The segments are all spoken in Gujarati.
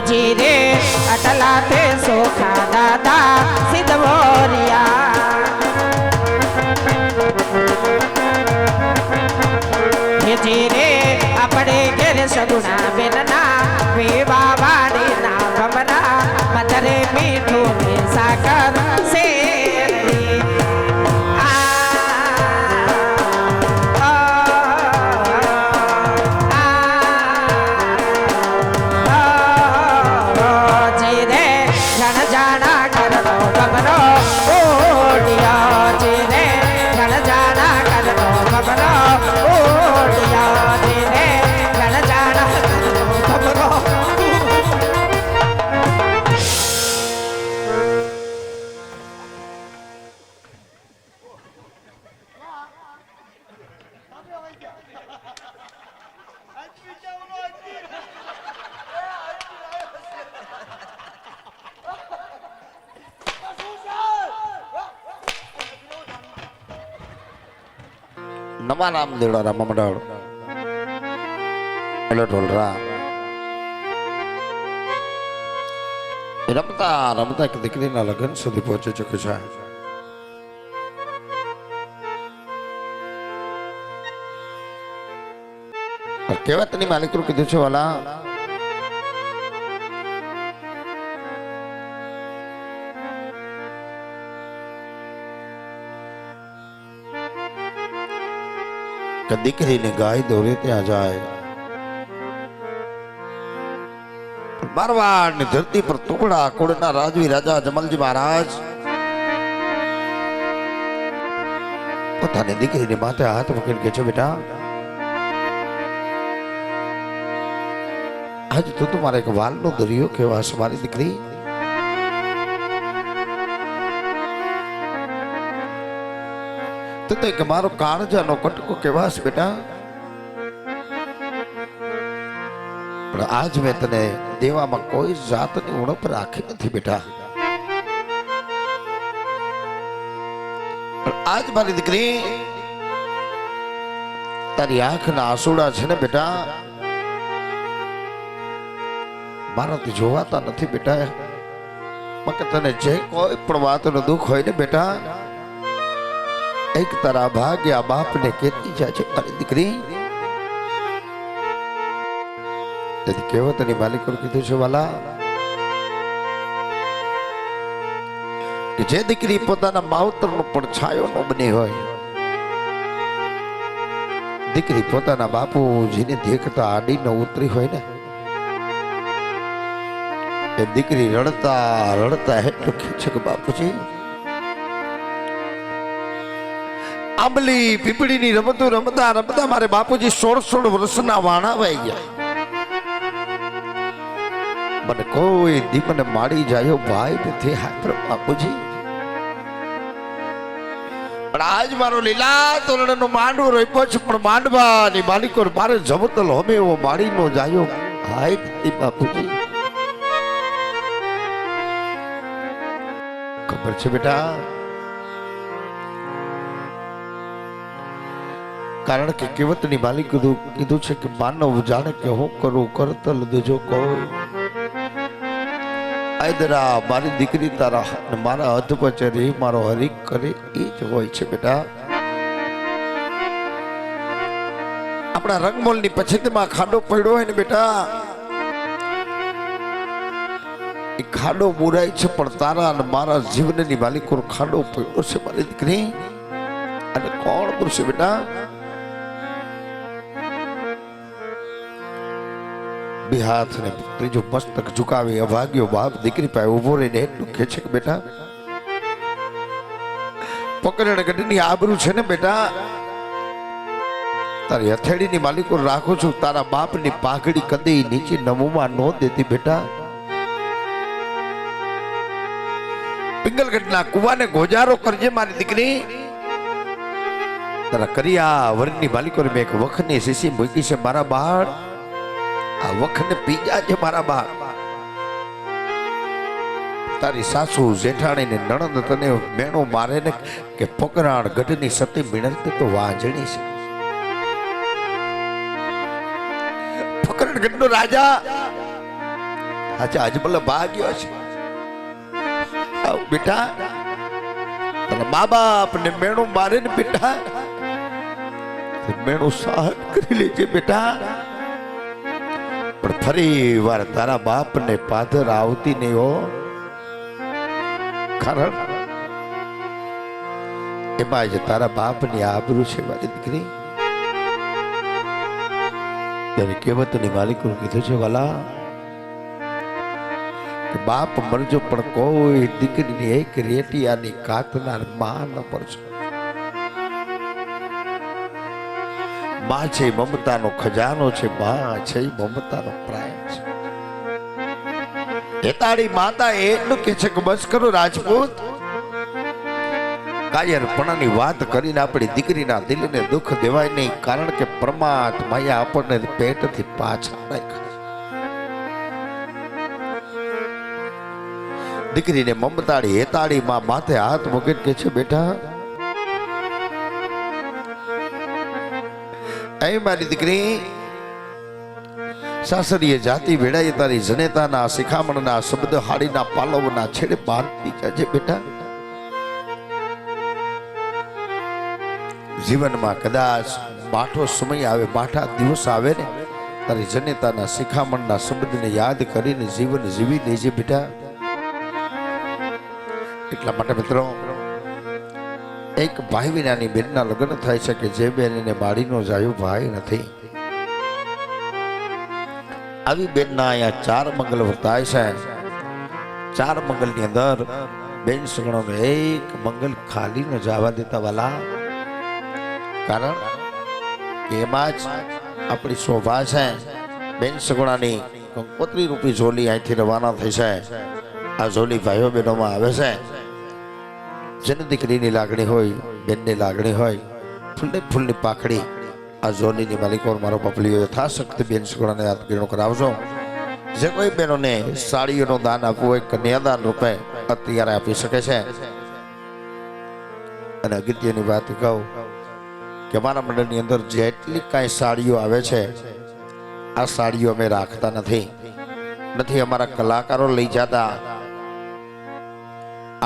ಜಿರೆ ಅಟಲಾತೆ ಸೋಖಾ ದಾದಾ ಸಿದ್ಧವೋ નવા રામ મંડળ. એટલે ઢોલરા. રમતા રમતા એક દીકરીના લગ્ન સુધી પહોંચી ચૂક્યું છે. પણ કેવા તેની માલિકો કીધું છે, વાલા કે દીકરીને ગાય દોરે ત્યાં જાય મારવાડની ધરતી પર ટુકડા કુળના રાજવી રાજા જમલજી મહારાજ પોતાની દીકરીની માથે હાથ મૂકીને કે છે બેટા આજ તો તમારે એક વાલનો દરિયો કેવા છે મારી દીકરી તું એક મારો કાળજાનો કટકો કેવા છે બેટા? પણ આજ મેં તને દેવામાં કોઈ જાતની ઉણપ રાખી નથી બેટા. આજ મારી દીકરી તારી આંખના આંસુડા છે ને બેટા? મારાથી જોવાતા નથી બેટા. તને જે કોઈ પણ વાતનું દુઃખ હોય ને બેટા એક તારા ભાગ્યા બાપને કેતી છે મારી દીકરી. કહેવતની માલિકો કીધું છે, વાલા? કે જે દીકરી પોતાના માવતરનો પડછાયો ન બની હોય, દીકરી પોતાના બાપુજીને દેખતા આડી ન ઉતરી હોય ને, એ દીકરી રડતા રડતા એટલું ખેંચે કે બાપુજી. આંબલી પીપળીની રમતો રમતા રમતા મારે બાપુજી સોળ સોળ વર્ષના વાણા વાઈ ગયા. મને કોઈ દીપને માડી જાયો ભાઈ નથી હાથર બાપુજી. પણ આજ મારો લીલા તોરણનો માંડવો રોપ્યો છે, પણ માંડવાની માલિકો મારે જમતલ હમે એવો માડી નો જાયો ભાઈ નથી બાપુજી. ખબર છે બેટા? કારણ કે કેવતની માલિક કીધું છે કે માનવ જાણે કે હું કરું કરતલ દેજો કહો આયદરા, મારી દીકરી તારા મારા હદ પચરી મારો હરીક કરે એ જ હોય છે બેટા. આપણા રંગમોલની પછીતમાં ખાડો પડ્યો હોય ને બેટા. એ ખાડો બુરાય છે, પણ તારા અને મારા જીવનની માલિકો ખાડો પડ્યો છે મારી દીકરી. અને કોણ પૂરશે બેટા? બે હાથ ને ત્રીજો મસ્તક ઝુકાવી અભાગ્યો બાપ, દીકરી પાસે ઊભો રહીને એટલું કે છે કે બેટા? પકડણ ગઢની આબરૂ છે ને બેટા? તારી હથેળીની માલિકો રાખું છું, તારા બાપની પાઘડી કદી નીચે નમુમાં ન દેતી બેટા. પિંગલગઢના કુવાને ગોજારો કરજે મારી દીકરી. તારા કરિયા વરની માલિકો મેં એક વખની શીશી મૂકી છે, મારા બાળ. આ વખત પીજા છે મારા બાળ. તારી સાસુ જેઠાણી ને નણંદ તને મેણો મારે ને કે પકરાણ ગઢની સતી મિણંતી તો વાંજણી છે. પકરણ ગઢનો રાજા. આજે અજમલ ભાગ્યો છે. બેટા. તને મા બાપ ને મેણું મારે ને બેટા. મેણું સહન કરી લેજે બેટા. પણ ફરી વાર તારા બાપ ને પાદર આવતી નહીં હો. કારણ એમાં જ તારા બાપની આબરૂ છે મારી દીકરી. ત્યારે કહેવતની માલિકો કીધું છે, વાલા બાપ મરજો પણ કોઈ દીકરીની એક રેટિયાની કાતનારમાં ન પડશે માં છે મમતાનો ખજાનો છે, મા છે મમતાનો પ્રાય છે. એ તારી માતા એટલું કે છે કે બસ કરો રાજપૂત. કાયરપણાની વાત કરીને આપણી દીકરીના દિલને દુઃખ દેવાય નહીં, કારણ કે પરમાત્માએ આપણને પેટથી પાછા રાખ્યા દીકરીને મમતાળી હેતાળી માં માથે હાથ મૂકીને કે છે, બેટા એ મારી દીકરી, સાસરીએ જાતિ વેળાએ તારી જનેતાના, શિખામણના શબ્દ હાડીના પાલવના છેડે બાંધતી જાજે બેટા. જીવનમાં કદાચ માઠો સમય આવે માઠા દિવસ આવે ને, તારી જનેતાના, શિખામણના શબ્દને યાદ કરીને જીવન જીવી લેજે બેટા. એટલા માટે મિત્રો એક ભાઈ વિનાની બેનના લગ્ન થાય છે કે જે બેન એને બાળીનો જાયો, ભાઈ નથી. આવી બેનના અહીંયા ચાર મંગલ વર્તાય છે. ચાર મંગલની અંદર બેન સગણોને એક મંગલ ખાલી ન જવા દેતા વાલા. કારણ એમાં જ આપણી શોભા છે. બેન સગુણાની કંકોત્રી રૂપી ઝોલી અહીંથી રવાના થઈ છે. આ ઝોલી ભાઈઓ બહેનોમાં આવે છે. જેને દીકરીની લાગણી હોય, બેનની લાગણી હોય, ફૂલને ફૂલની પાખડી, આ ઝોલીની માલિકો મારો પપલીઓ યથાશક્તિ બેન સગુણાને યાદગીરીનો કરાવજો. જે કોઈ બહેનોને સાડીઓનું દાન આપવું હોય, કન્યાદાન રૂપે અત્યારે આપી શકે છે. અને અગત્યની વાત કહું કે મારા મંડળની અંદર જેટલી કાંઈ સાડીઓ આવે છે, આ સાડીઓ અમે રાખતા નથી. નથી, અમારા કલાકારો લઈ જતા.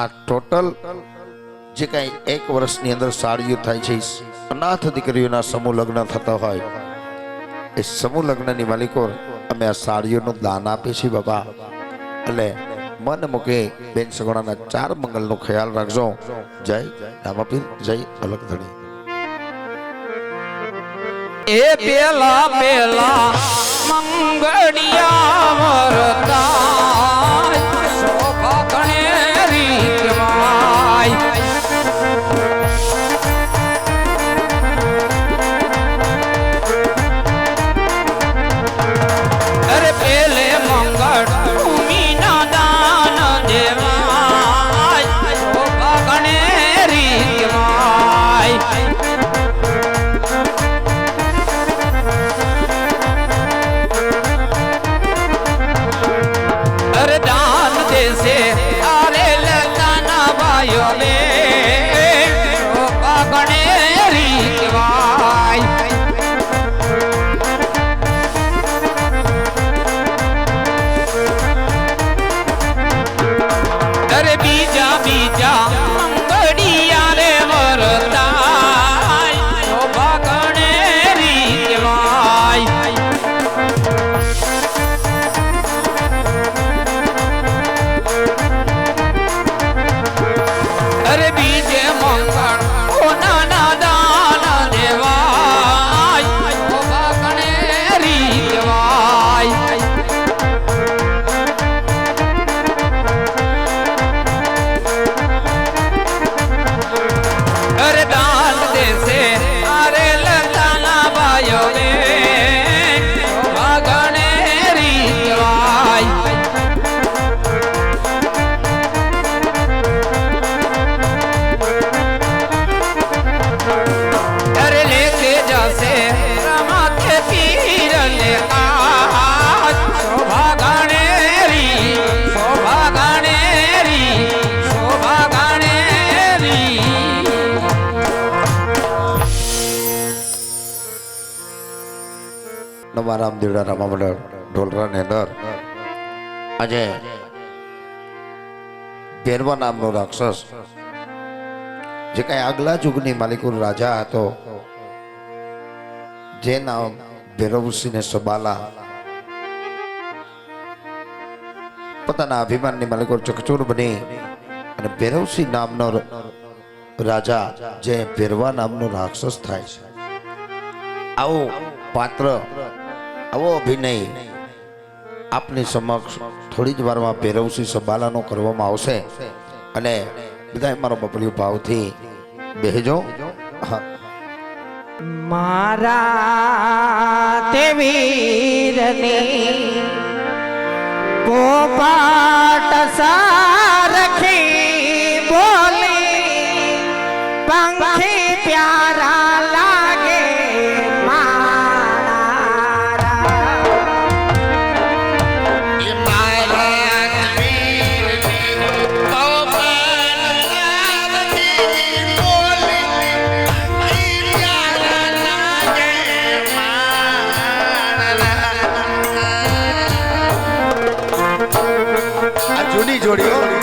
આ ટોટલ જે કાંઈ એક વર્ષની અંદર સાડીઓ થાય છે અનાથ દીકરીઓના સમૂહ લગ્ન થતા હોય, એ સમૂહ લગ્નની માલિકો અમે આ સાળીઓનું દાન આપીએ છીએ બાબા એટલે મન મૂકે બેન સગોણાના ચાર મંગલનો ખ્યાલ રાખજો. જય રામાપીર, જય અલગ ધણી એ પેલા પેલા મંગળિયા વરતા શોભા નવા દેવડા રામા મંડળ ઢોલરાની અંદર આજે ભેરવા નામનો રાક્ષસ જે કઈ આગલા જુગની માલિકુલ રાજા હતો, જે નામ ભૈરવસિંહ સબાલા પોતાના અભિમાનની માલિકો ચકચોર બની અને ભૈરવસિંહ નામનો રાજા જે ભેરવા નામનો રાક્ષસ થાય છે. આવો પાત્ર આવો અભિનય આપની સમક્ષ થોડી જ વારમાં પહેરવશી સબાલાનો કરવામાં આવશે. અને બધા મારો બપલિયો ભાવથી બેહજો. મારા તે વીરની પોપાટ જૂની જોડી.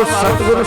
મારું સદગુરુ